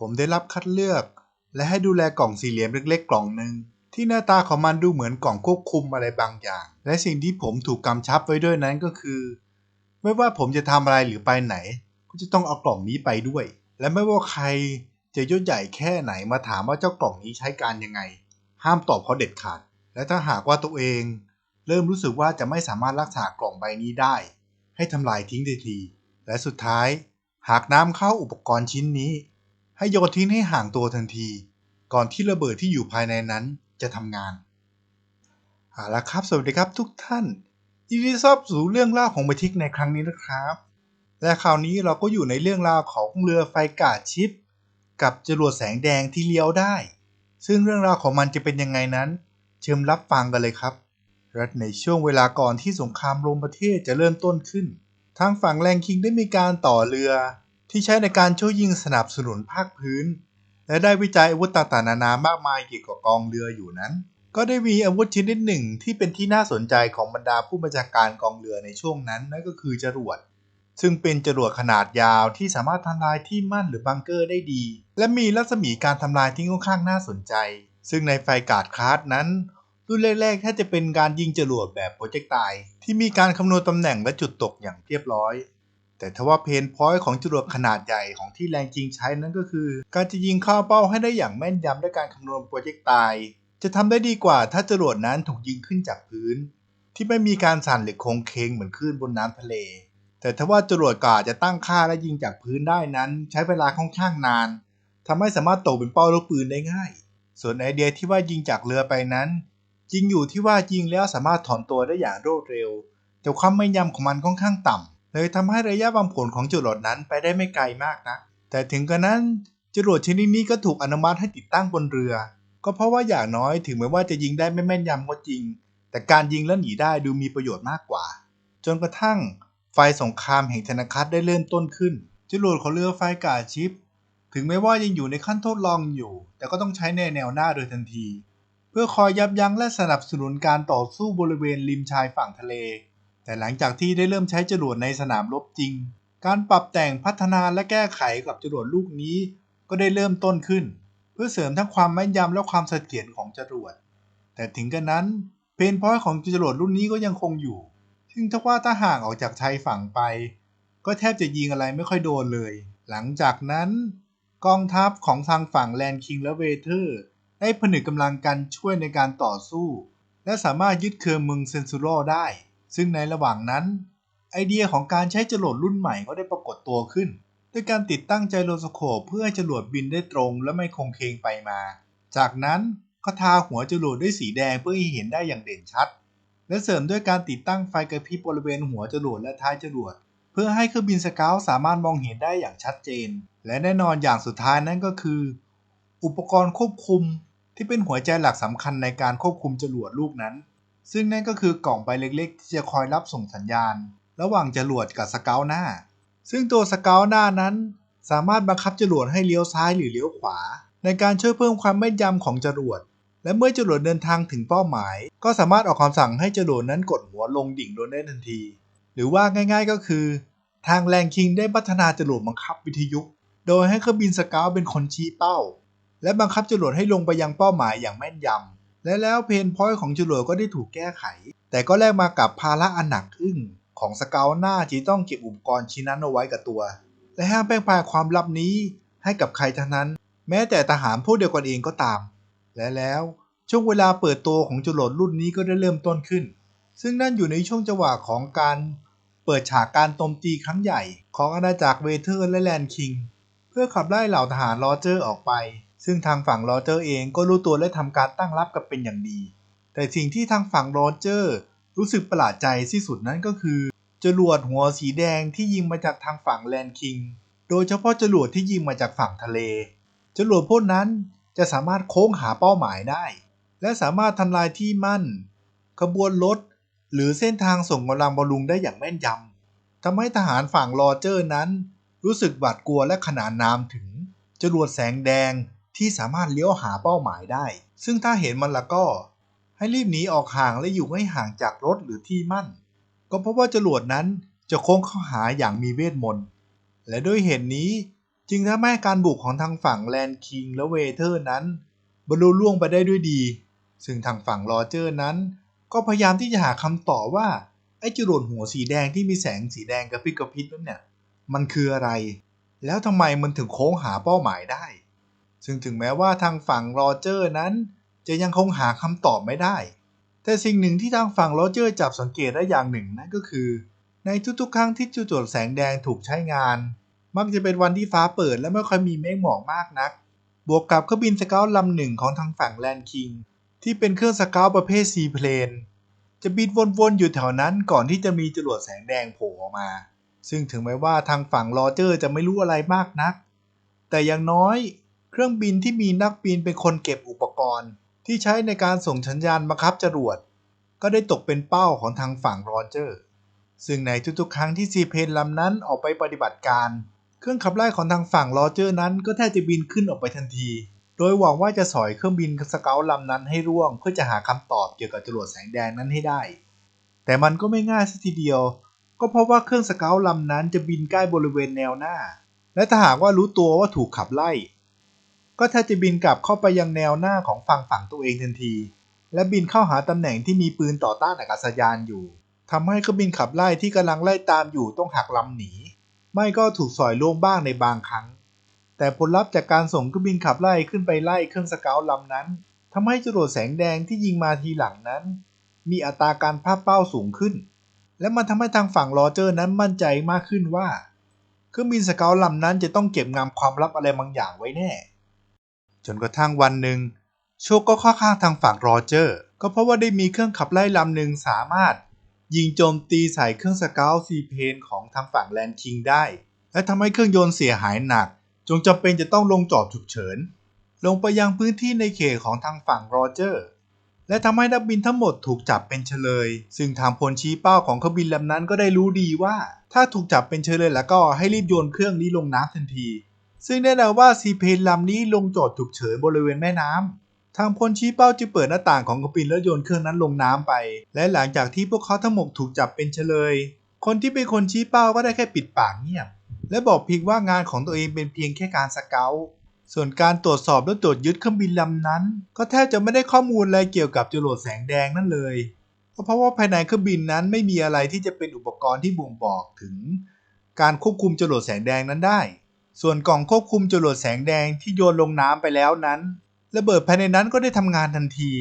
ผมได้รับคัดเลือก และให้ดูแลกล่องสี่เหลี่ยมเล็กๆ กล่องหนึ่งที่หน้าตาของมันดูเหมือนกล่องควบคุมอะไรบางอย่าง และสิ่งที่ผมถูกกำชับไว้ด้วยนั้นก็คือ ไม่ว่าผมจะทำอะไรหรือไปไหน ก็จะต้องเอากล่องนี้ไปด้วย และไม่ว่าใครจะยศใหญ่แค่ไหนมาถามว่าเจ้ากล่องนี้ใช้การยังไง ห้ามตอบเขาเด็ดขาด และถ้าหากว่าตัวเอง เริ่มรู้สึกว่าจะไม่สามารถรักษากล่องใบนี้ได้ ให้ทำลายทิ้งทันที และสุดท้าย หากน้ำเข้าอุปกรณ์ชิ้นนี้ ให้โยนทิ้งให้ห่างตัวทันที ก่อนที่ระเบิดที่อยู่ภายในนั้นจะทำงานเอาละครับ สวัสดีครับทุกท่านยินดีต้อนรับสู่เรื่องเล่าของบัทิกในครั้งนี้นะครับ และคราวนี้เราก็อยู่ในเรื่องราวของเรือไฟกาดชิป กับจรวดแสงแดงที่เลี้ยวได้ ซึ่งเรื่องราวของมันจะเป็นยังไงนั้น เชิญรับฟังกันเลยครับและในช่วงเวลาก่อนที่สงครามรมประเทศจะเริ่มต้นขึ้น ทางฝั่งแรงคิงได้มีการต่อเรือ ที่ใช้ในการช่วยยิงสนับสนุนภาคพื้น และได้วิจัยอาวุธต่างๆนานามากมายเกี่ยวกับกองเรืออยู่นั้น ก็ได้มีอาวุธชนิดหนึ่งที่เป็นที่น่าสนใจของบรรดาผู้บัญชาการกองเรือในช่วงนั้นนั่นก็คือจรวดซึ่งเป็นจรวดขนาดยาวที่สามารถทำลายที่มั่นหรือบังเกอร์ได้ดี และมีรัศมีการทำลายที่ค่อนข้างน่าสนใจ ซึ่งในไฟกาดคลาสนั้น รุ่นแรกๆแทบจะเป็นการยิงจรวดแบบโปรเจกต์ไตที่มีการคำนวณตำแหน่งและจุดตกอย่างเรียบร้อย แต่ทว่าเพนพอยต์ของจรวดขนาดใหญ่ของที่แรงจริงใช้นั้นก็คือ การจะยิงเข้าเป้าให้ได้อย่างแม่นยำด้วยการคำนวณโปรเจกต์ไตจะทำได้ดีกว่าถ้าจรวดนั้นถูกยิงขึ้นจากพื้น ที่ไม่มีการสั่นหรือโค้งเคงเหมือนคลื่นบนน้ำทะเล แต่ถ้าว่าจรวดกาจะตั้งค่าและยิงจากพื้นได้นั้น ใช้เวลาค่อนข้างนานทำให้สามารถตกเป็นเป้าลูกปืนได้ง่าย ส่วนไอเดียที่ว่ายิงจากเรือไปนั้นจริงอยู่ที่ว่ายิงแล้วสามารถถอนตัวได้อย่างรวดเร็ว แต่ความไม่นยำของมันค่อนข้างต่ำ เลยทำให้ระยะบางผลของจรวดนั้นไปได้ไม่ไกลมากนะแต่ถึงกระนั้นจรวดชนิดนี้ก็ถูกอนุมัติให้ติดตั้งบนเรือ ก็เพราะว่าอย่างน้อยถึงแม้ว่าจะยิงได้ไม่แม่นยำก็จริง แต่การยิงแล้วหนีได้ดูมีประโยชน์มากกว่า จนกระทั่งไฟสงครามแห่งธนาคารได้เริ่มต้นขึ้น จรวดของเรือไฟกาชิป ถึงแม้ว่ายังอยู่ในขั้นทดลองอยู่ แต่ก็ต้องใช้ในแนวหน้าโดยทันที เพื่อคอยยับยั้งและสนับสนุนการต่อสู้บริเวณริมชายฝั่งทะเล แต่หลังจากที่ได้เริ่มใช้จรวดในสนามรบจริง การปรับแต่งพัฒนาและแก้ไขกับจรวดลูกนี้ก็ได้เริ่มต้นขึ้น เพื่อเสริมทั้งความแม่นยำและความเสถียรของจรวด แต่ถึงกระนั้นเพนพอยต์ของจรวดรุ่นนี้ก็ยังคงอยู่ ซึ่งถ้าว่าถ้าห่างออกจากชายฝั่งไป ก็แทบจะยิงอะไรไม่ค่อยโดนเลย หลังจากนั้นกองทัพของทางฝั่งแลนคิงและเวเทอร์ ได้ผนึกกำลังกันช่วยในการต่อสู้ และสามารถยึดเคืองเมืองเซนซูโรได้ ซึ่งในระหว่างนั้น ไอเดียของการใช้จรวดรุ่นใหม่ก็ได้ปรากฏตัวขึ้น ด้วยการติดตั้งไจโรสโคปเพื่อให้จรวดบินได้ตรงและไม่คงเคงไปมา จากนั้นก็ทาหัวจรวดด้วยสีแดงเพื่อให้เห็นได้อย่างเด่นชัด และเสริมด้วยการติดตั้งไฟกระพริบบริเวณหัวจรวดและท้ายจรวดเพื่อให้เครื่องบินสเกลสามารถมองเห็นได้อย่างชัดเจน และแน่นอนอย่างสุดท้ายนั่นก็คือ อุปกรณ์ควบคุมที่เป็นหัวใจหลักสำคัญในการควบคุมจรวดลูกนั้น ซึ่งนั่นก็คือกล่องใบเล็กๆ ที่จะคอยรับส่งสัญญาณ ระหว่างจรวดกับสเกลหน้า ซึ่งตัวสเกลหน้านั้น สามารถบังคับจรวดให้เลี้ยวซ้ายหรือเลี้ยวขวา ในการช่วยเพิ่มความแม่นยำของจรวด และเมื่อจรวดเดินทางถึงเป้าหมาย ก็สามารถออกคำสั่งให้จรวดนั้นกดหัวลงดิ่งลงได้ทันที หรือว่าง่าย ๆก็คือ ทางแรงคิงได้พัฒนาจรวดบังคับวิทยุ โดยให้เครื่องบินสเกลเป็นคนชี้เป้า และบังคับจรวดให้ลงไปยังเป้าหมายอย่างแม่นยำ และแล้วเพนพอยต์ของจรวดก็ได้ถูกแก้ไข แต่ก็แลกมากับภาระอันหนักอึ้งของสเกลหน้าที่ต้องเก็บอุปกรณ์ชิ้นนั้นเอาไว้กับตัว และห้ามแพร่งพายความลับนี้ให้กับใครทั้งนั้น แม้แต่ทหารผู้เดียวกันเองก็ตาม และแล้วช่วงเวลาเปิดตัวของจรวดรุ่นนี้ก็ได้เริ่มต้นขึ้น ซึ่งนั่นอยู่ในช่วงจังหวะของการเปิดฉากการโจมตีครั้งใหญ่ ของอาณาจักรเวเทอร์และแลนด์คิง เพื่อขับไล่เหล่าทหารลอเจอร์ออกไป ซึ่งทางฝั่งลอเจอร์เองก็รู้ตัวและทำการตั้งรับกันเป็นอย่างดี แต่สิ่งที่ทางฝั่งลอเจอร์รู้สึกประหลาดใจที่สุดนั้นก็คือ จรวดหัวสีแดงที่ยิงมาจากทางฝั่งแลนคิง โดยเฉพาะจรวดที่ยิงมาจากฝั่งทะเล จรวดพวกนั้นจะสามารถโค้งหาเป้าหมายได้ และสามารถทำลายที่มั่น ขบวนรถหรือเส้นทางส่งกำลังบอลลูนได้อย่างแม่นยำทำให้ทหารฝั่งลอเจอร์นั้น รู้สึกหวาดกลัวและขนานนามถึง จรวดแสงแดง ที่สามารถเลี้ยวหาเป้าหมายได้ ซึ่งถ้าเห็นมันละก็ ให้รีบหนีออกห่างและอยู่ให้ห่างจากรถหรือที่มั่น ก็เพราะว่าจรวดนั้นจะโค้งเข้าหาอย่างมีเวทมนต์ และด้วยเหตุนนี้จึงทำให้การบุกของทางฝั่งแลนคิงและเวเทอร์นั้นบรรลุล่วงไปได้ด้วยดี ซึ่งทางฝั่งโรเจอร์นั้น ก็พยายามที่จะหาคำตอบว่า ไอ้จรวดหัวสีแดงที่มีแสงสีแดงกระพริบกระพริบนั่นเนี่ย มันคืออะไร แล้วทำไมมันถึงโค้งหาเป้าหมายได้ ซึ่งถึงแม้ว่าทางฝั่งโรเจอร์นั้น จะยังคงหาคำตอบไม่ได้ แต่สิ่งหนึ่งที่ทางฝั่งโรเจอร์จับสังเกตได้อย่างหนึ่งนั่นก็คือ ในทุกๆ ครั้งที่จรวดแสงแดงถูกใช้งาน มักจะเป็นวันที่ฟ้าเปิดและไม่ค่อยมีเมฆหมอกมากนัก บวกกับเครื่องบินสเกลลำหนึ่งของทางฝั่งแลนคิงที่เป็นเครื่องสเกลประเภทซีเพลนจะบินวนๆอยู่แถวนั้นก่อนที่จะมีจรวดแสงแดงโผล่ออกมา ซึ่งถึงแม้ว่าทางฝั่งโรเจอร์จะไม่รู้อะไรมากนัก แต่อย่างน้อย เครื่องบินที่มีนักบินเป็นคนเก็บอุปกรณ์ ที่ใช้ในการส่งสัญญาณบังคับจรวด ก็ได้ตกเป็นเป้าของทางฝั่งโรเจอร์ ซึ่งในทุกๆ ครั้งที่ซีเพนลำนั้นออกไปปฏิบัติการ เครื่องขับไล่ของทางฝั่งโรเจอร์นั้นก็แทบจะบินขึ้นออกไปทันที โดยหวังว่าจะสอยเครื่องบินสเกลลำนั้นให้ร่วง เพื่อจะหาคำตอบเกี่ยวกับจรวดแสงแดงนั้นให้ได้ แต่มันก็ไม่ง่ายสัทีเดียว ก็เพราะว่าเครื่องสเกลลำนั้นจะบินใกล้บริเวณแนวหน้า และถ้าหากว่ารู้ตัวว่าถูกขับไล่ ก็แทบจะบินกลับเข้าไปยังแนวหน้าของฝั่งฝั่งตัวเองทันที และบินเข้าหาตำแหน่งที่มีปืนต่อต้านอากาศยานอยู่ทำให้เครื่องบินขับไล่ที่กำลังไล่ตามอยู่ต้องหักลำหนี ไม่ก็ถูกสอยล่วงบ้างในบางครั้ง แต่ผลลัพธ์จากการส่งเครื่องบินขับไล่ขึ้นไปไล่เครื่องสเกลลำนั้นทำให้จรวดแสงแดงที่ยิงมาทีหลังนั้น มีอัตราการพลาดเป้าสูงขึ้น และมันทำให้ทางฝั่งโรเจอร์นั้นมั่นใจมากขึ้นว่า เครื่องบินสเกลลำนั้นจะต้องเก็บงำความลับอะไรบางอย่างไว้แน่ จนกระทั่งวันหนึ่งโชคก็เข้าข้างทางฝั่งโรเจอร์ ก็เพราะว่าได้มีเครื่องขับไล่ลำหนึ่งสามารถ ยิงโจมตีใส่เครื่องสเกลซีเพนของทางฝั่งแลนคิงได้ และทำให้เครื่องยนต์เสียหายหนัก จงจำเป็นจะต้องลงจอดฉุกเฉิน ลงไปยังพื้นที่ในเขตของทางฝั่งโรเจอร์ และทำให้นักบินทั้งหมดถูกจับเป็นเฉลย ซึ่งทางพลชี้เป้าของเครื่องบินลำนั้นก็ได้รู้ดีว่า ถ้าถูกจับเป็นเฉลยแล้วก็ให้รีบโยนเครื่องนี้ลงน้ำทันที ซึ่งแน่นอนว่าซีเพนลำนี้ลงจอดฉุกเฉินบริเวณแม่น้ำทางพลชี้เป้าจึงเปิดหน้าต่างของเครื่องบินแล้วโยนเครื่องนั้นลงน้ำไป และหลังจากที่พวกเขาทั้งหมดถูกจับเป็นเฉลย คนที่เป็นคนชี้เป้าก็ได้แค่ปิดปากเงียบ และบอกเพียงว่างานของตัวเองเป็นเพียงแค่การสเกลส่วนการตรวจสอบและตรวจยึดเครื่องบินลำนั้น ก็แทบจะไม่ได้ข้อมูลอะไรเกี่ยวกับจรวดแสงแดงนั่นเลยเพราะว่าภายในเครื่องบินนั้นไม่มีอะไรที่จะเป็นอุปกรณ์ที่บ่งบอกถึง การควบคุมจรวดแสงแดงนั้นได้ ส่วนกล่องควบคุมจรวดแสงแดงที่โยนลงน้ำไปแล้วนั้นระเบิดภายในนั้นก็ได้ทำงานทันที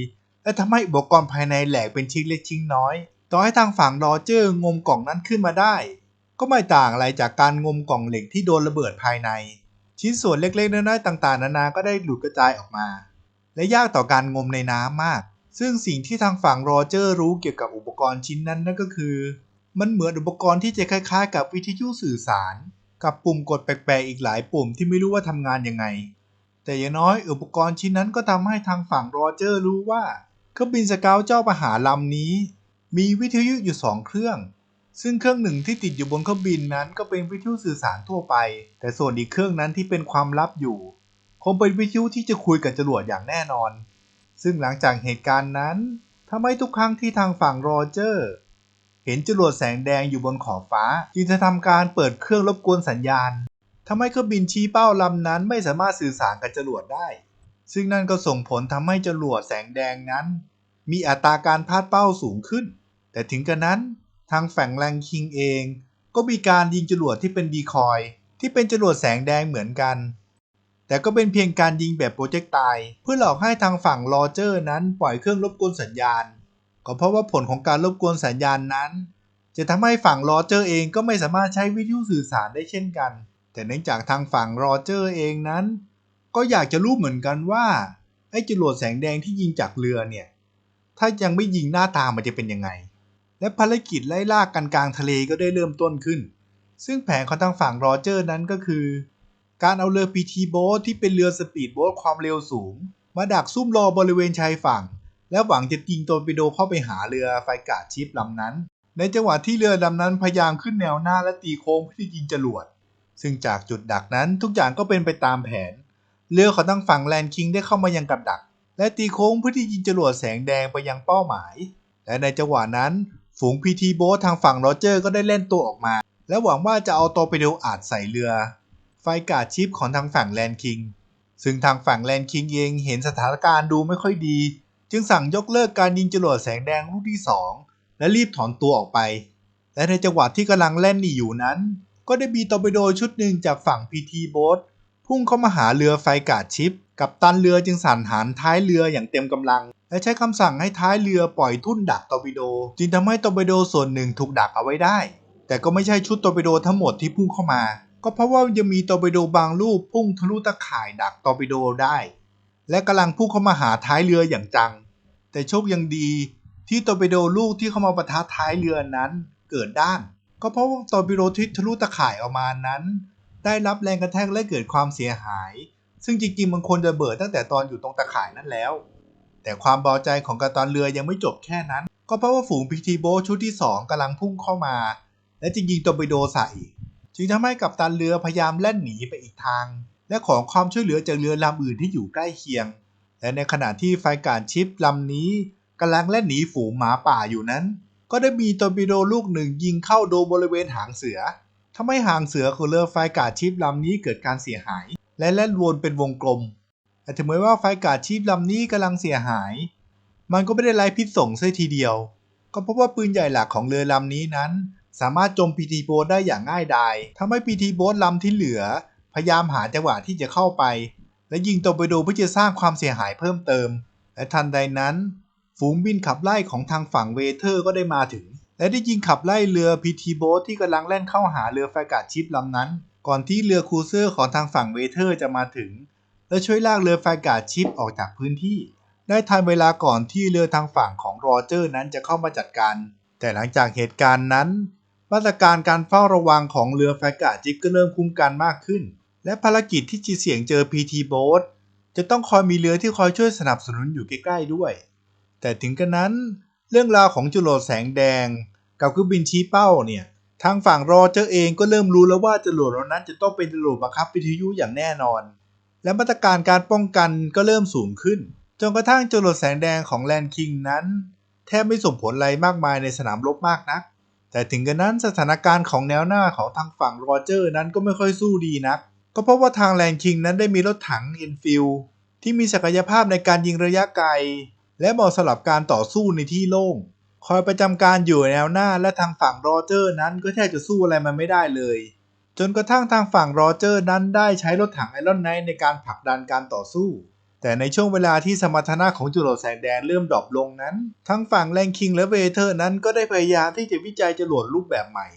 และทำให้อุปกรณ์ภายในแหลกเป็นชิ้นเล็กชิ้นน้อย ต่อให้ทางฝั่งโรเจอร์งมกล่องนั้นขึ้นมาได้ ก็ไม่ต่างอะไรจากการงมกล่องเหล็กที่โดนระเบิดภายใน ชิ้นส่วนเล็กๆน้อยๆต่างๆ นานาก็ได้หลุดกระจายออกมา และยากต่อการงมในน้ำมาก ซึ่งสิ่งที่ทางฝั่งโรเจอร์รู้เกี่ยวกับอุปกรณ์ชิ้นนั้นนั่นก็คือ มันเหมือนอุปกรณ์ที่จะคล้ายๆ กับวิทยุสื่อสาร กับปุ่มกดแปลกๆอีกหลายปุ่มที่ไม่รู้ว่าทำงานยังไง แต่อย่างน้อยอุปกรณ์ชิ้นนั้นก็ทำให้ทางฝั่งโรเจอร์รู้ว่าเครื่องบินสเกลเจ้าประหาลำนี้ มีวิทยุอยู่สองเครื่อง ซึ่งเครื่องหนึ่งที่ติดอยู่บนเครื่องบินนั้นก็เป็นวิทยุสื่อสารทั่วไป แต่ส่วนอีกเครื่องนั้นที่เป็นความลับอยู่ คงเป็นวิทยุที่จะคุยกับจรวดอย่างแน่นอน ซึ่งหลังจากเหตุการณ์นั้นทำให้ทุกครั้งที่ทางฝั่งโรเจอร์ ห็นจรวดแสงแดงอยู่บนขอบฟ้า จึงจะทำการเปิดเครื่องรบกวนสัญญาณทำให้เครื่องบินชี้เป้าลำนั้นไม่สามารถสื่อสารกับจรวดได้ ซึ่งนั่นก็ส่งผลทำให้จรวดแสงแดงนั้น มีอัตราการพลาดเป้าสูงขึ้น แต่ถึงกระนั้นทางฝั่งแรงคิงเอง ก็มีการยิงจรวดที่เป็นดีคอย ที่เป็นจรวดแสงแดงเหมือนกัน แต่ก็เป็นเพียงการยิงแบบโปรเจกต์ตายเพื่อหลอกให้ทางฝั่งโรเจอร์นั้นปล่อยเครื่องรบกวนสัญญาณ ก็เพราะว่าผลของการรบกวนสัญญาณนั้น จะทำให้ฝั่งโรเจอร์เองก็ไม่สามารถใช้วิทยุสื่อสารได้เช่นกัน แต่เนื่องจากทางฝั่งโรเจอร์เองนั้น ก็อยากจะรู้เหมือนกันว่าไอ้จรวดแสงแดงที่ยิงจากเรือเนี่ย ถ้ายังไม่ยิงหน้าตามันจะเป็นยังไง และภารกิจไล่ล่ากันกลางทะเลก็ได้เริ่มต้นขึ้น ซึ่งแผนของทางฝั่งโรเจอร์นั้นก็คือ การเอาเรือพีทีโบ๊ทที่เป็นเรือสปีดโบ๊ทความเร็วสูง มาดักซุ่มรอบริเวณชายฝั่ง และหวังจะยิงโตรปิโดเข้าไปหาเรือไฟกาดชิปลำนั้น ในจังหวะที่เรือลำนั้นพยายามขึ้นแนวหน้าและตีโค้งเพื่อที่ยิงจรวด ซึ่งจากจุดดักนั้นทุกอย่างก็เป็นไปตามแผน เรือของทางฝั่งแลนคิงได้เข้ามายังกับดัก และตีโค้งเพื่อที่ยิงจรวดแสงแดงไปยังเป้าหมาย และในจังหวะนั้น ฝูงพีทีโบ๊ทางฝั่งโรเจอร์ก็ได้เล่นตัวออกมา และหวังว่าจะเอาโตรปิโดอาดใส่เรือ ไฟกาดชิปของทางฝั่งแลนคิงซึ่งทางฝั่งแลนคิงเองเห็นสถานการณ์ดูไม่ค่อยดี จึงสั่งยกเลิกการยิงจรวดแสงแดงลูกที่ 2 และรีบถอนตัวออกไป และในจังหวะที่กำลังแล่นหนีอยู่นั้น ก็ได้มีตอร์ปิโดชุดหนึ่งจากฝั่ง PT b o a t พุ่งเข้ามาหาเรือไฟกาดชิป กับตันเรือจึงสั่นหันท้ายเรืออย่างเต็มกำลัง และใช้คำสั่งให้ท้ายเรือปล่อยทุ่นดักตอร์ปิโด จึงทำให้ตอร์ปิโดส่วนหนึ่งถูกดักเอาไว้ได้ แต่ก็ไม่ใช่ชุดตอร์ปิโดทั้งหมดที่พุ่งเข้ามา ก็เพราะว่ายังมีตอร์ปิโดบางลูกพุ่งทะลุตะข่ายดักตอร์ปิโดได้ และกำลังพุ่งเข้ามาหาท้ายเรืออย่างจัง แต่โชคยังดีที่ตอร์ปิโดลูกที่เข้ามาปะทะท้ายเรือนั้นเกิดด้าน ก็เพราะว่าตอร์ปิโดที่ทะลุตะข่ายออกมานั้น ได้รับแรงกระแทกและเกิดความเสียหาย ซึ่งจริงๆมันควรจะเบิดตั้งแต่ตอนอยู่ตรงตะข่ายนั้นแล้ว แต่ความเบาใจของกัปตันเรือยังไม่จบแค่นั้น ก็เพราะว่าฝูงพีทีโบชุดที่ 2กำลังพุ่งเข้ามา และจึงยิงตอร์ปิโดใส่ จึงทำให้กัปตันเรือพยายามแล่นหนีไปอีกทาง และขอความช่วยเหลือจากเรือลำอื่นที่อยู่ใกล้เคียง และในขณะที่ไฟการชิปลำนี้กำลังแล่นหนีฝูงหมาป่าอยู่นั้น ก็ได้มีตอร์ปิโดลูกหนึ่งยิงเข้าโดนบริเวณหางเสือทำให้หางเสือของเรือไฟกาดชิปลำนี้เกิดการเสียหาย และแล่นวนเป็นวงกลม แต่ถึงแม้ว่าไฟกาดชีพลำนี้กำลังเสียหาย มันก็ไม่ได้ไร้พิษส่งเสียทีเดียว ก็เพราะว่าปืนใหญ่หลักของเรือลำนี้นั้น สามารถโจมพีทีโบได้อย่างง่ายดายทำให้พีทีโบลำที่เหลือ พยายามหาจังหวะที่จะเข้าไป และยิงตอร์ปิโดเพื่อจะสร้างความเสียหายเพิ่มเติม และทันใดนั้น ฝูงบินขับไล่ของทางฝั่งเวเทอร์ก็ได้มาถึง และได้ยิงขับไล่เรือพีทีโบที่กำลังแล่นเข้าหาเรือไฟกาดชิปลำนั้น ก่อนที่เรือครูเซอร์ของทางฝั่งเวเทอร์จะมาถึง และช่วยลากเรือไฟกาดชิปออกจากพื้นที่ ได้ทันเวลาก่อนที่เรือทางฝั่งของโรเจอร์นั้นจะเข้ามาจัดการ แต่หลังจากเหตุการณ์นั้น มาตรการการเฝ้าระวังของเรือไฟกาดชิปก็เริ่มคุ้มกันมากขึ้น และภารกิจที่จะเสียงเจอ PT Boat จะต้องคอยมีเรือที่คอยช่วยสนับสนุนอยู่ใกล้ๆด้วย แต่ถึงกระนั้น เรื่องราวของจรวดแสงแดง กับเครื่องบินชี้เป้าเนี่ย ทางฝั่งโรเจอร์เองก็เริ่มรู้แล้วว่าจรวดเหล่านั้นจะต้องเป็นจรวดบังคับวิทยุอย่างแน่นอน และมาตรการการป้องกันก็เริ่มสูงขึ้น จนกระทั่งจรวดแสงแดงของแลนคิงนั้น แทบไม่ส่งผลอะไรมากมายในสนามรบมากนัก แต่ถึงกระนั้นสถานการณ์ของแนวหน้าของทางฝั่งโรเจอร์นั้นก็ไม่ค่อยสู้ดีนัก ก็พราะว่าทางแลนคิงนั้นได้มีรถถังอินฟิลที่มีศักยภาพในการยิงระยะไกล และเหมาะสำหรับการต่อสู้ในที่โล่ง คอยประจำการอยู่แนวหน้าและทางฝั่งโรเจอร์นั้นก็แทบจะสู้อะไรมันไม่ได้เลย จนกระทั่งทางฝั่งโรเจอร์นั้นได้ใช้รถถังไอรอนไนท์ในการผลักดันการต่อสู้ แต่ในช่วงเวลาที่สมรรถนะของจรวดแสงแดงเริ่มดรอปลงนั้น ทั้งฝั่งแลนคิงและเวเทอร์นั้นก็ได้พยายามที่จะวิจัยจรวดรูปแบบใหม่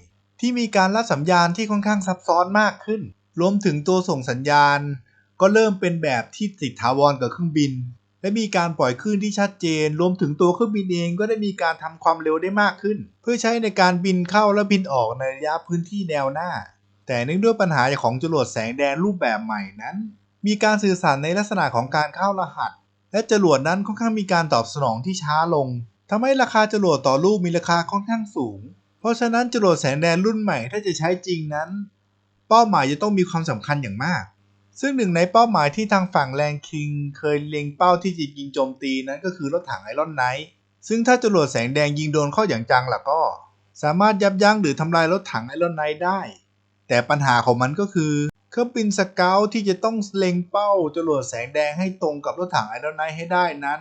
ที่มีการรับสัญญาณที่ค่อนข้างซับซ้อนมากขึ้น รวมถึงตัวส่งสัญญาณ ก็เริ่มเป็นแบบที่ติดถาวรกับเครื่องบิน และมีการปล่อยคลื่นที่ชัดเจน รวมถึงตัวเครื่องบินเองก็ได้มีการทำความเร็วได้มากขึ้น เพื่อใช้ในการบินเข้าและบินออกในระยะพื้นที่แนวหน้า แต่เนื่องด้วยปัญหาของจรวดแสงแดงรูปแบบใหม่นั้น มีการสื่อสารในลักษณะของการเข้ารหัส และจรวดนั้นค่อนข้างมีการตอบสนองที่ช้าลงทำให้ราคาจรวดต่อลูกมีราคาค่อนข้างสูง เพราะฉะนั้นจรวดแสงแดงรุ่นใหม่ถ้าจะใช้จริงนั้น เป้าหมายจะต้องมีความสำคัญอย่างมาก ซึ่งหนึ่งในเป้าหมายที่ทางฝั่งแรงคิง เคยเล็งเป้าที่จะยิงโจมตีนั้นก็คือรถถังไอรอนไนท์ซึ่งถ้าจรวดแสงแดงยิงโดนเข้าอย่างจังล่ะก็ สามารถยับยั้งหรือทำลายรถถังไอรอนไนท์ได้ แต่ปัญหาของมันก็คือ เครื่องบินสเกลที่จะต้องเล็งเป้าจรวดแสงแดงให้ตรงกับรถถังไอรอนไนท์ให้ได้นั้น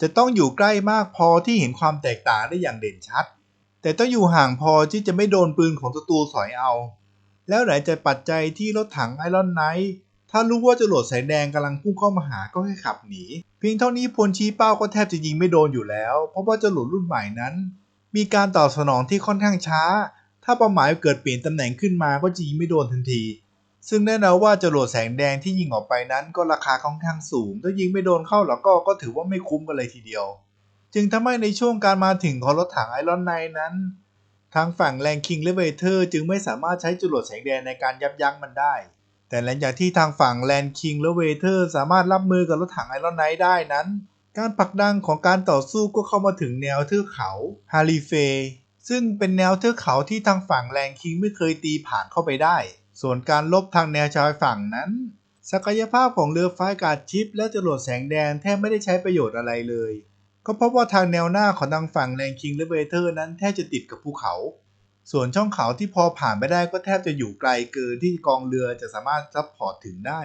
จะต้องอยู่ใกล้มากพอที่เห็นความแตกต่างได้อย่างเด่นชัด แต่ต้องอยู่ห่างพอที่จะไม่โดนปืนของศัตรูสอยเอา แล้วไหนจะปัจจัยที่รถถังไอรอนไนท์ถ้ารู้ว่าจรวดแสงแดงกำลังพุ่งเข้ามาหาก็ให้ขับหนี เพียงเท่านี้พลชี้เป้าก็แทบจะยิงไม่โดนอยู่แล้ว เพราะว่าจรวดรุ่นใหม่นั้น มีการตอบสนองที่ค่อนข้างช้า ถ้าเป้าหมายเกิดเปลี่ยนตำแหน่งขึ้นมาก็จะยิงไม่โดนทันที ซึ่งแน่นอนว่าจรวดแสงแดงที่ยิงออกไปนั้นก็ราคาค่อนข้างสูง ถ้ายิงไม่โดนเข้าแล้วก็ก็ถือว่าไม่คุ้มกันเลยทีเดียว จึงทำให้ในช่วงการมาถึงของรถถังไอรอนไนท์นั้น ทางฝั่งแรงคิงและเวเทอร์จึงไม่สามารถใช้จรวดแสงแดงในการยับยั้งมันได้ แต่หลังจากที่ทางฝั่งแลนคิงและเวเทอร์สามารถรับมือกับรถถังไอรอนไนท์ได้นั้น การผลักดันของการต่อสู้ก็เข้ามาถึงแนวเทือกเขาฮาริเฟซึ่งเป็นแนวเทือกเขาที่ทางฝั่งแรงคิงไม่เคยตีผ่านเข้าไปได้ ส่วนการลบทางแนวชายฝั่งนั้น ศักยภาพของเรือไฟกาดชิปและจรวดแสงแดงแทบไม่ได้ใช้ประโยชน์อะไรเลย ก็เพราะว่าทางแนวหน้าของทางฝั่งแรงคิงและเวเทอร์นั้นแทบจะติดกับภูเขา ส่วนช่องเขาที่พอผ่านไม่ได้ก็แทบจะอยู่ไกลเกินที่กองเรือจะสามารถซัพพอร์ตถึงได้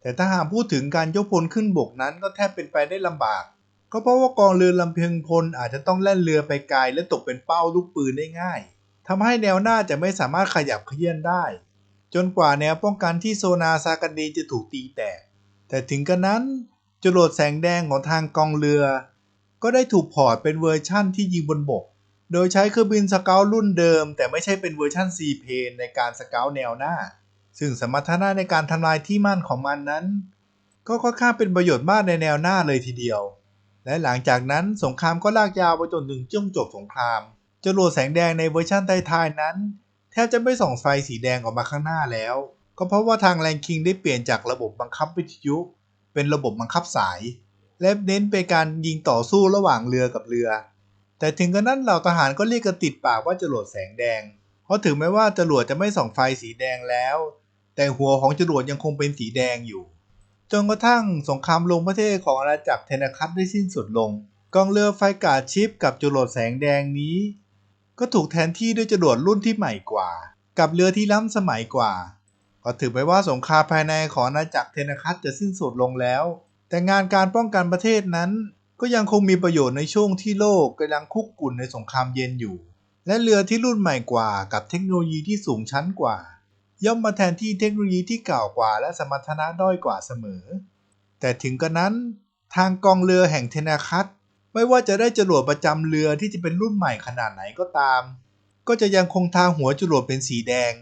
แต่ถ้าหากพูดถึงการยกพลขึ้นบกนั้นก็แทบเป็นไปได้ลำบาก ก็เพราะว่ากองเรือลำเพียงพลอาจจะต้องแล่นเรือไปไกลและตกเป็นเป้าลูกปืนได้ง่ายทำให้แนวหน้าจะไม่สามารถขยับเขยื่อนได้ จนกว่าแนวป้องกันที่โซนาซากันดีจะถูกตีแตก แต่ถึงกระนั้นจรวดแสงแดงของทางกองเรือ ก็ได้ถูกพอร์ตเป็นเวอร์ชั่นที่ยิงบนบก โดยใช้เครื่องบินสเกลรุ่นเดิม แต่ไม่ใช่เป็นเวอร์ชั่นซีเพนในการสเกลแนวหน้า ซึ่งสมรรถนะในการทำลายที่มั่นของมันนั้น ก็ค่อนข้างเป็นประโยชน์มากในแนวหน้าเลยทีเดียว และหลังจากนั้นสงครามก็ลากยาวไปจนถึงช่วงจบสงครามจรวดแสงแดงในเวอร์ชั่นท้ายๆนั้น แทบจะไม่ส่องไฟสีแดงออกมาข้างหน้าแล้ว ก็เพราะว่าทางแรงคิงได้เปลี่ยนจากระบบบังคับวิทยุ เป็นระบบบังคับสาย และเน้นไปการยิงต่อสู้ระหว่างเรือกับเรือ แต่ถึงกระนั้นเหล่าทหารก็เรียกกันติดปากว่าจรวดแสงแดง เพราะถึงแม้ว่าจรวดจะไม่ส่องไฟสีแดงแล้ว แต่หัวของจรวดยังคงเป็นสีแดงอยู่ จนกระทั่งสงครามลงประเทศของอาณาจักรเทนคัตได้สิ้นสุดลง กองเรือไฟกาดชิปกับจรวดแสงแดงนี้ ก็ถูกแทนที่ด้วยจรวดรุ่นที่ใหม่กว่า กับเรือที่ล้ำสมัยกว่า ก็ถือไปว่าสงครามภายในของอาณาจักรเทนคัตจะสิ้นสุดลงแล้ว แต่งานการป้องกันประเทศนั้น ก็ยังคงมีประโยชน์ในช่วงที่โลกกำลังคุกกุ่นในสงครามเย็นอยู่ และเรือที่รุ่นใหม่กว่ากับเทคโนโลยีที่สูงชั้นกว่า ย่อมมาแทนที่เทคโนโลยีที่เก่ากว่า และสมรรถนะด้อยกว่าเสมอ แต่ถึงกระนั้นทางกองเรือแห่งเทนาคัตไม่ว่าจะได้จรวดประจำเรือที่จะเป็นรุ่นใหม่ขนาดไหนก็ตาม ก็จะยังคงทาหัวจรวดเป็นสีแดง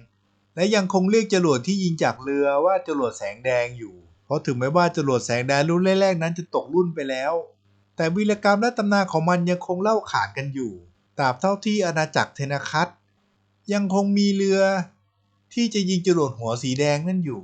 และยังคงเรียกจรวดที่ยิงจากเรือว่าจรวดแสงแดงอยู่ ราะถึงแม้ว่าจรวดแสงแดงรุ่นแรกๆนั้นจะตกรุ่นไปแล้ว แต่วีรกรรมและตำนานของมันยังคงเล่าขานกันอยู่ตราบเท่าที่อาณาจักรเทนคัตยังคงมีเรือที่จะยิงจรวดหัวสีแดงนั่นอยู่